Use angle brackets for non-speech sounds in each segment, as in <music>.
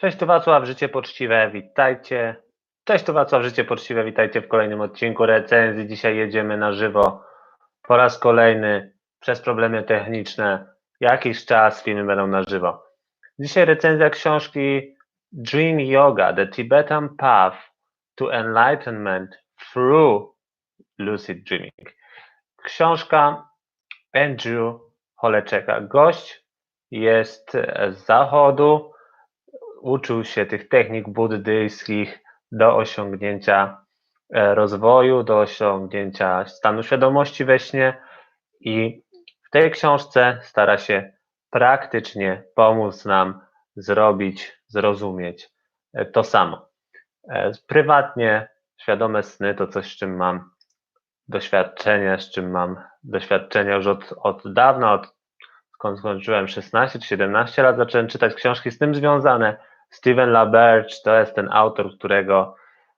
Cześć, tu Wacław, Życie Poczciwe, witajcie. Cześć, tu Wacław, Życie Poczciwe, witajcie w kolejnym odcinku recenzji. Dzisiaj jedziemy na żywo po raz kolejny przez problemy techniczne. Jakiś czas filmy będą na żywo. Dzisiaj recenzja książki Dream Yoga, The Tibetan Path to Enlightenment Through Lucid Dreaming. Książka Andrew Holeczeka. Gość jest z zachodu, uczył się tych technik buddyjskich do osiągnięcia e, rozwoju, do osiągnięcia stanu świadomości we śnie i w tej książce stara się praktycznie pomóc nam zrobić, zrozumieć e, to samo. E, Prywatnie świadome sny to coś, z czym mam doświadczenie, z czym mam doświadczenia już od, od dawna, od skąd skończyłem 16 czy 17 lat, zacząłem czytać książki z tym związane. Steven LaBerge to jest ten autor, którego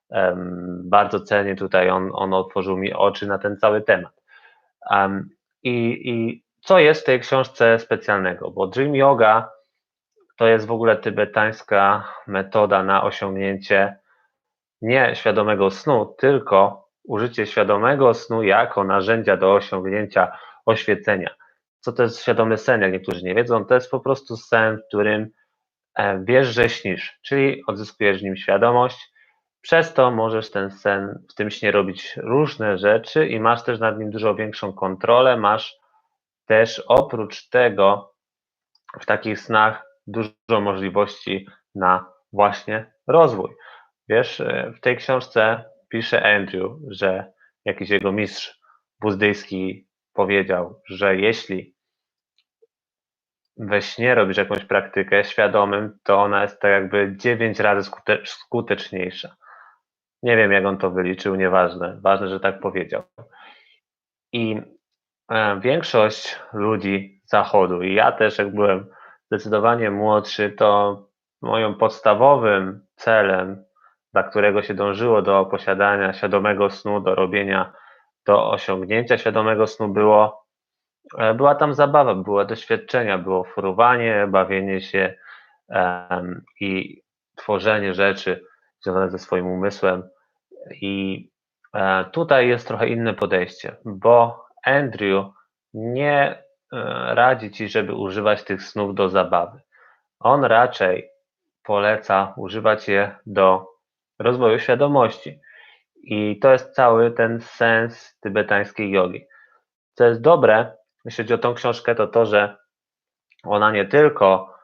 um, bardzo cenię tutaj. On, on otworzył mi oczy na ten cały temat. Um, i, I co jest w tej książce specjalnego? Bo Dream Yoga to jest w ogóle tybetańska metoda na osiągnięcie nie świadomego snu, tylko użycie świadomego snu jako narzędzia do osiągnięcia oświecenia. Co to jest świadomy sen, jak niektórzy nie wiedzą? To jest po prostu sen, w którym wiesz, że śnisz, czyli odzyskujesz w nim świadomość. Przez to możesz ten sen, w tym śnie robić różne rzeczy i masz też nad nim dużo większą kontrolę. Masz też oprócz tego w takich snach dużo możliwości na właśnie rozwój. Wiesz, e, w tej książce pisze Andrew, że jakiś jego mistrz buddyjski powiedział, że jeśli we śnie robisz jakąś praktykę świadomym, to ona jest tak jakby 9 razy skuteczniejsza. Nie wiem, jak on to wyliczył, nieważne. Ważne, że tak powiedział. I e, większość ludzi zachodu, i ja też, jak byłem zdecydowanie młodszy, to moim podstawowym celem, dla którego się dążyło do posiadania świadomego snu, do robienia do osiągnięcia świadomego snu było, była tam zabawa, były doświadczenia, było forowanie, bawienie się um, i tworzenie rzeczy związane ze swoim umysłem. I e, tutaj jest trochę inne podejście, bo Andrew nie e, radzi ci, żeby używać tych snów do zabawy. On raczej poleca używać je do rozwoju świadomości. I to jest cały ten sens tybetańskiej jogi. Co jest dobre, jeśli chodzi o tą książkę, to to, że ona nie tylko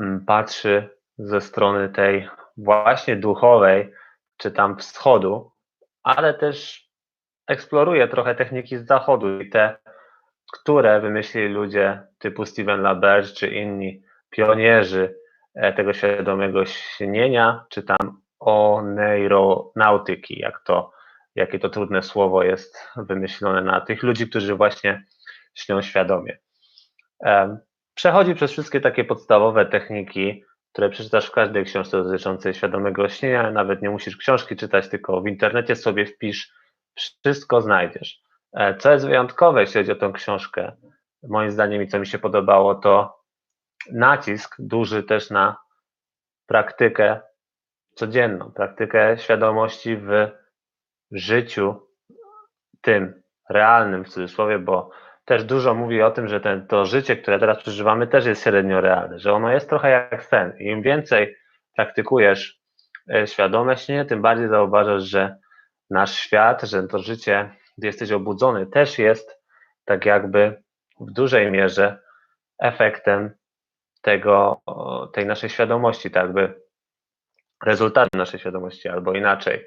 mm, patrzy ze strony tej właśnie duchowej, czy tam wschodu, ale też eksploruje trochę techniki z zachodu i te, które wymyślili ludzie typu Steven LaBerge czy inni pionierzy e, tego świadomego śnienia, czy tam o neuronautyki, jak to, jakie to trudne słowo jest wymyślone na tych ludzi, którzy właśnie śnią świadomie. Przechodzi przez wszystkie takie podstawowe techniki, które przeczytasz w każdej książce dotyczącej świadomego śnienia, nawet nie musisz książki czytać, tylko w internecie sobie wpisz, wszystko znajdziesz. E, co jest wyjątkowe, jeśli chodzi o tę książkę, moim zdaniem i co mi się podobało, to nacisk duży też na praktykę codzienną, praktykę świadomości w życiu tym realnym w cudzysłowie, bo też dużo mówi o tym, że ten, to życie, które teraz przeżywamy, też jest średnio realne, że ono jest trochę jak sen. Im więcej praktykujesz e, świadome tym bardziej zauważasz, że nasz świat, że to życie, gdy jesteś obudzony, też jest tak jakby w dużej mierze efektem tego, tej naszej świadomości, tak jakby rezultaty naszej świadomości, albo inaczej.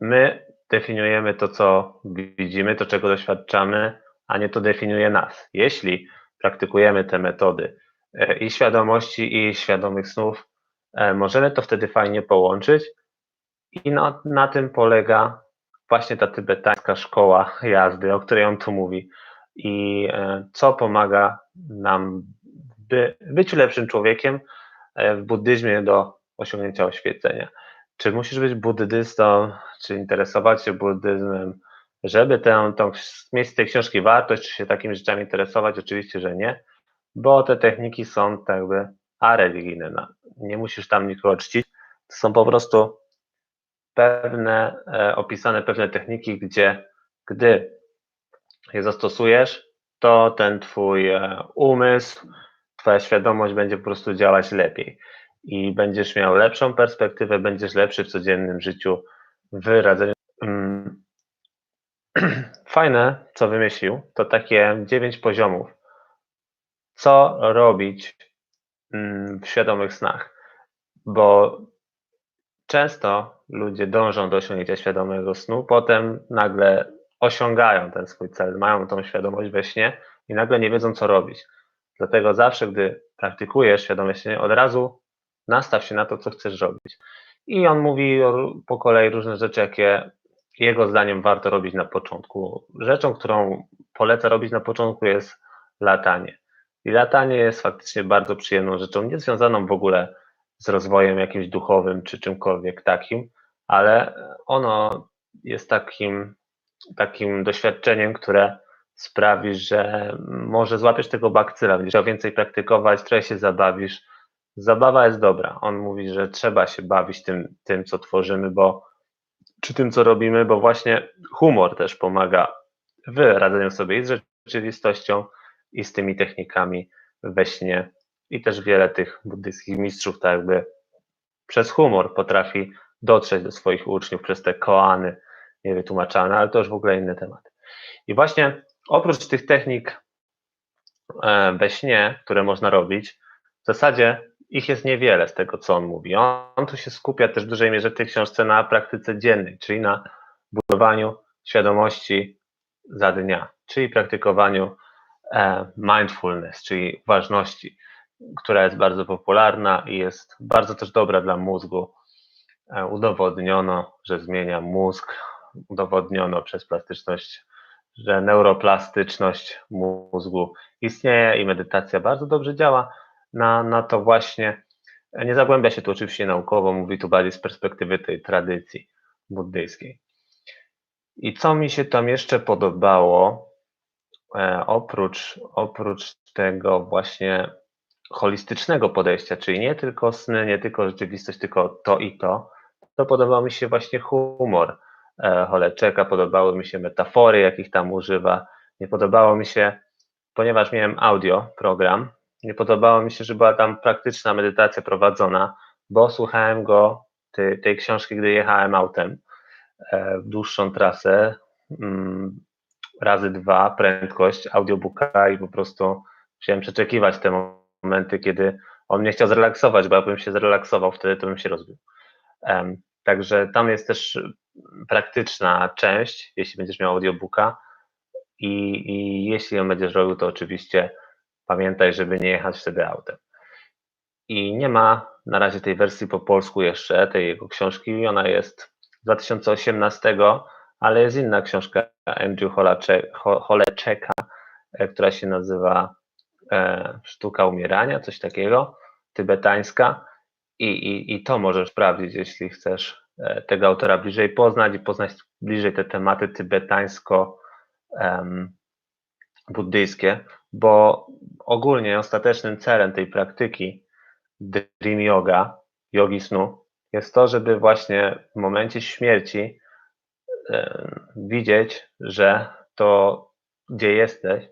My definiujemy to, co widzimy, to, czego doświadczamy, a nie to definiuje nas. Jeśli praktykujemy te metody e, i świadomości, i świadomych snów, e, możemy to wtedy fajnie połączyć i na, na tym polega właśnie ta tybetańska szkoła jazdy, o której on tu mówi i e, co pomaga nam by być lepszym człowiekiem w buddyzmie do osiągnięcia oświecenia. Czy musisz być buddystą, czy interesować się buddyzmem, żeby tę, tą, mieć z tej książki wartość, czy się takimi rzeczami interesować? Oczywiście, że nie, bo te techniki są jakby a religijne. No, nie musisz tam nikogo czcić. To są po prostu pewne, e, opisane pewne techniki, gdzie gdy je zastosujesz, to ten twój e, umysł, twoja świadomość będzie po prostu działać lepiej i będziesz miał lepszą perspektywę, będziesz lepszy w codziennym życiu, w radzeniu. Mm. <clears throat> Fajne, co wymyślił, to takie dziewięć poziomów. Co robić mm, w świadomych snach? Bo często ludzie dążą do osiągnięcia świadomego snu, potem nagle osiągają ten swój cel, mają tą świadomość we śnie i nagle nie wiedzą, co robić. Dlatego zawsze, gdy praktykujesz świadome śnie, od razu nastaw się na to, co chcesz robić. I on mówi po kolei różne rzeczy, jakie jego zdaniem warto robić na początku. Rzeczą, którą poleca robić na początku jest latanie. I latanie jest faktycznie bardzo przyjemną rzeczą, nie związaną w ogóle z rozwojem jakimś duchowym czy czymkolwiek takim, ale ono jest takim, takim doświadczeniem, które sprawi, że może złapiesz tego bakcyla, będziesz chciał więcej praktykować, trochę się zabawisz. Zabawa jest dobra. On mówi, że trzeba się bawić tym, tym co tworzymy, bo czy tym, co robimy, bo właśnie humor też pomaga w radzeniu sobie i z rzeczywistością, i z tymi technikami we śnie. I też wiele tych buddyjskich mistrzów, tak jakby przez humor potrafi dotrzeć do swoich uczniów, przez te koany niewytłumaczalne, ale to już w ogóle inny temat. I właśnie oprócz tych technik e, we śnie, które można robić, w zasadzie ich jest niewiele z tego, co on mówi. On, on tu się skupia też w dużej mierze w tej książce na praktyce dziennej, czyli na budowaniu świadomości za dnia, czyli praktykowaniu e, mindfulness, czyli uważności, która jest bardzo popularna i jest bardzo też dobra dla mózgu. E, udowodniono, że zmienia mózg, udowodniono przez plastyczność, że neuroplastyczność mózgu istnieje i medytacja bardzo dobrze działa na, na to właśnie. Nie zagłębia się tu oczywiście naukowo, mówi tu bardziej z perspektywy tej tradycji buddyjskiej. I co mi się tam jeszcze podobało, e, oprócz, oprócz tego właśnie holistycznego podejścia, czyli nie tylko sny, nie tylko rzeczywistość, tylko to i to, to podobał mi się właśnie humor e, Holeczeka, podobały mi się metafory, jakich tam używa, nie podobało mi się, ponieważ miałem audio program, nie podobało mi się, że była tam praktyczna medytacja prowadzona, bo słuchałem go, tej, tej książki, gdy jechałem autem e, dłuższą trasę, mm, razy dwa prędkość audiobooka i po prostu musiałem przeczekiwać te momenty, kiedy on mnie chciał zrelaksować, bo jakbym się zrelaksował wtedy, to bym się rozbił. Także tam jest też praktyczna część, jeśli będziesz miał audiobooka i, i jeśli ją będziesz robił, to oczywiście Pamiętaj, żeby nie jechać wtedy autem. I nie ma na razie tej wersji po polsku jeszcze, tej jego książki. Ona jest z 2018, ale jest inna książka Andrew Holeczeka, e, która się nazywa e, Sztuka umierania, coś takiego, tybetańska. I, i, I to możesz sprawdzić, jeśli chcesz e, tego autora bliżej poznać i poznać bliżej te tematy tybetańsko-buddyjskie, bo ogólnie ostatecznym celem tej praktyki Dream Yoga, yogi snu, jest to, żeby właśnie w momencie śmierci e, widzieć, że to, gdzie jesteś,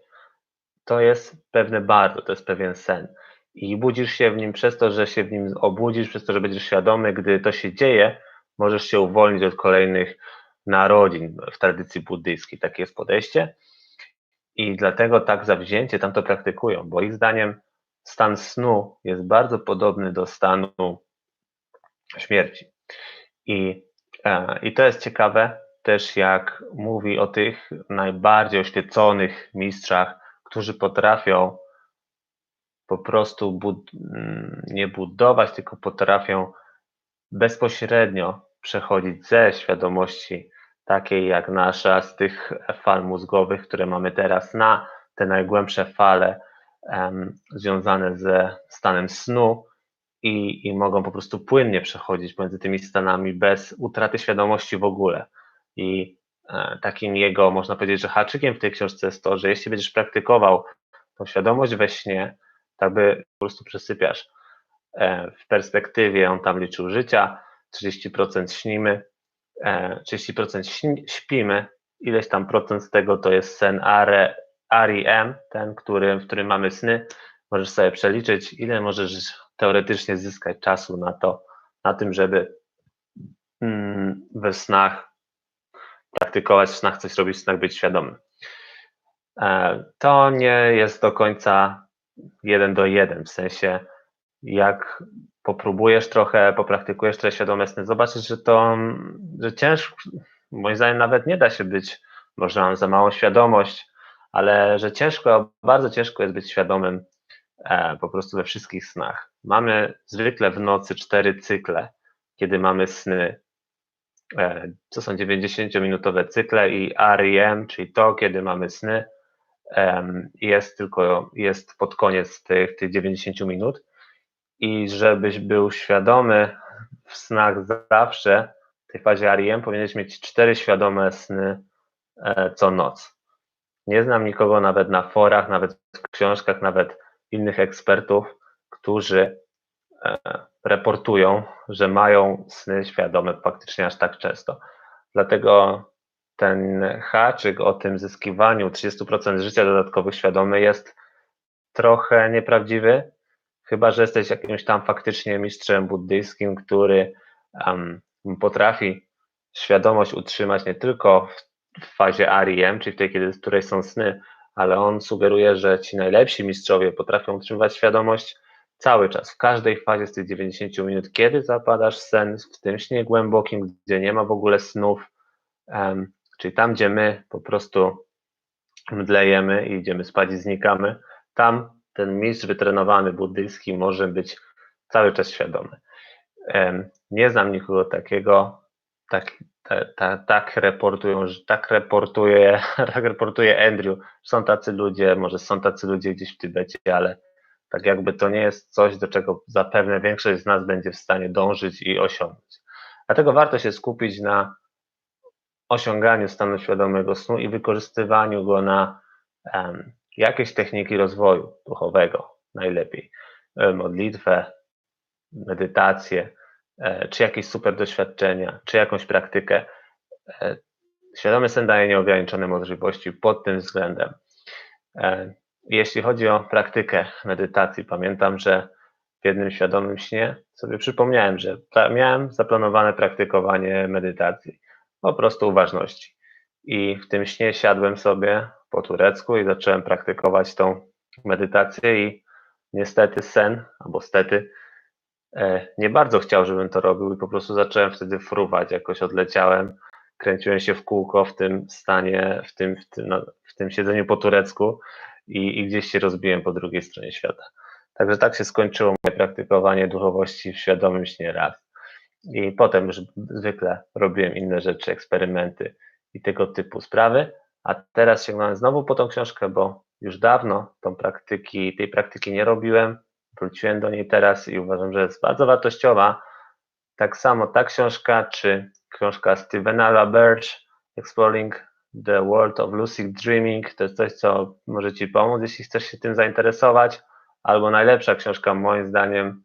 to jest pewne bardzo, to jest pewien sen. I budzisz się w nim przez to, że się w nim obudzisz, przez to, że będziesz świadomy, gdy to się dzieje, możesz się uwolnić od kolejnych narodzin w tradycji buddyjskiej. Takie jest podejście. I dlatego tak zawzięcie tam to praktykują, bo ich zdaniem stan snu jest bardzo podobny do stanu śmierci. I, e, i to jest ciekawe też, jak mówi o tych najbardziej oświeconych mistrzach, którzy potrafią po prostu bud mm, nie budować, tylko potrafią bezpośrednio przechodzić ze świadomości takiej jak nasza, z tych fal mózgowych, które mamy teraz, na te najgłębsze fale um, związane ze stanem snu i, i mogą po prostu płynnie przechodzić między tymi stanami bez utraty świadomości w ogóle. I e, takim jego, można powiedzieć, że haczykiem w tej książce jest to, że jeśli będziesz praktykował tą świadomość we śnie, tak by po prostu przesypiasz E, w perspektywie on tam liczył życia, 30% śnimy, 30% śni- śpimy, ileś tam procent z tego to jest sen REM, ten, który, w którym mamy sny. Możesz sobie przeliczyć, ile możesz teoretycznie zyskać czasu na to, na tym, żeby mm, we snach praktykować, w snach coś robić, w snach być świadomym. E, To nie jest do końca jeden do jeden, w sensie jak popróbujesz trochę, popraktykujesz te świadome sny, zobaczysz, że to, że ciężko, moim zdaniem nawet nie da się być, może mam za małą świadomość, ale że ciężko, bardzo ciężko jest być świadomym e, po prostu we wszystkich snach. Mamy zwykle w nocy cztery cykle, kiedy mamy sny. E, to są 90-minutowe cykle i REM, czyli to, kiedy mamy sny, em, jest tylko, jest pod koniec tych, tych 90 minut i żebyś był świadomy w snach zawsze, w tej fazie REM powinieneś mieć cztery świadome sny e, co noc. Nie znam nikogo nawet na forach, nawet w książkach, nawet innych ekspertów, którzy e, reportują, że mają sny świadome faktycznie aż tak często. Dlatego ten haczyk o tym zyskiwaniu 30% życia dodatkowych świadomy jest trochę nieprawdziwy, chyba że jesteś jakimś tam faktycznie mistrzem buddyjskim, który um, potrafi świadomość utrzymać nie tylko w, fazie REM, czyli w tej, kiedy, w której są sny, ale on sugeruje, że ci najlepsi mistrzowie potrafią utrzymywać świadomość cały czas, w każdej fazie z tych 90 minut, kiedy zapadasz sen, w tym śnie głębokim, gdzie nie ma w ogóle snów, um, czyli tam, gdzie my po prostu mdlejemy i idziemy spać i znikamy, tam ten mistrz wytrenowany buddyjski może być cały czas świadomy. Nie znam nikogo takiego, tak, tak, reportują, tak reportuje, <laughs> tak reportuje Andrew. Są tacy ludzie, może są tacy ludzie gdzieś w Tybecie, ale tak jakby to nie jest coś, do czego zapewne większość z nas będzie w stanie dążyć i osiągnąć. Dlatego warto się skupić na osiąganiu stanu świadomego snu i wykorzystywaniu go na um, jakieś techniki rozwoju duchowego najlepiej. E, modlitwę, medytację, e, czy jakieś super doświadczenia, czy jakąś praktykę. E, świadomy sen daje nieograniczone możliwości pod tym względem. Jeśli chodzi o praktykę medytacji, pamiętam, że w jednym świadomym śnie sobie przypomniałem, że miałem zaplanowane praktykowanie medytacji, po prostu uważności. I w tym śnie siadłem sobie po turecku i zacząłem praktykować tą medytację i niestety sen, albo stety, e, nie bardzo chciał, żebym to robił i po prostu zacząłem wtedy fruwać, jakoś odleciałem, kręciłem się w kółko w tym stanie, w tym, w tym, no, w tym siedzeniu po turecku i, i gdzieś się rozbiłem po drugiej stronie świata. Także tak się skończyło moje praktykowanie duchowości w świadomym śnie raz. I potem już zwykle robiłem inne rzeczy, eksperymenty i tego typu sprawy, a teraz sięgnąłem znowu po tą książkę, bo już dawno tą praktyki, tej praktyki nie robiłem. Wróciłem do niej teraz i uważam, że jest bardzo wartościowa. Tak samo ta książka, czy książka Stevena LaBerge, Exploring the World of Lucid Dreaming, to jest coś, co może Ci pomóc, jeśli chcesz się tym zainteresować. Albo najlepsza książka, moim zdaniem,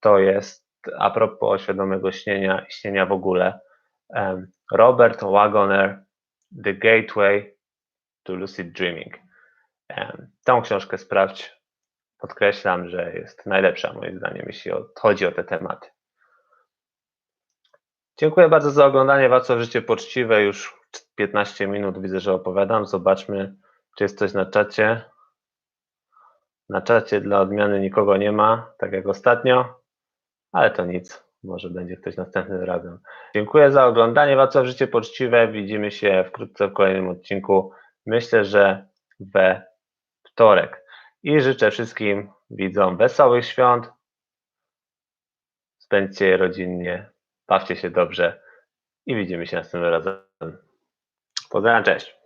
to jest a propos świadomego śnienia i śnienia w ogóle. Robert Wagoner, The Gateway to Lucid Dreaming. Tą książkę sprawdź. Podkreślam, że jest najlepsza moim zdaniem, jeśli chodzi o te tematy. Dziękuję bardzo za oglądanie Waco Życie Poczciwe. Już 15 minut widzę, że opowiadam. Zobaczmy, czy jest coś na czacie. Na czacie dla odmiany nikogo nie ma, tak jak ostatnio, ale to nic. Może będzie ktoś następnym razem. Dziękuję za oglądanie. Waco Życie Poczciwe. Widzimy się wkrótce w kolejnym odcinku. Myślę, że we wtorek. I życzę wszystkim widzom wesołych świąt. Spędźcie je rodzinnie, bawcie się dobrze i widzimy się następnym razem. Pozdrawiam, cześć.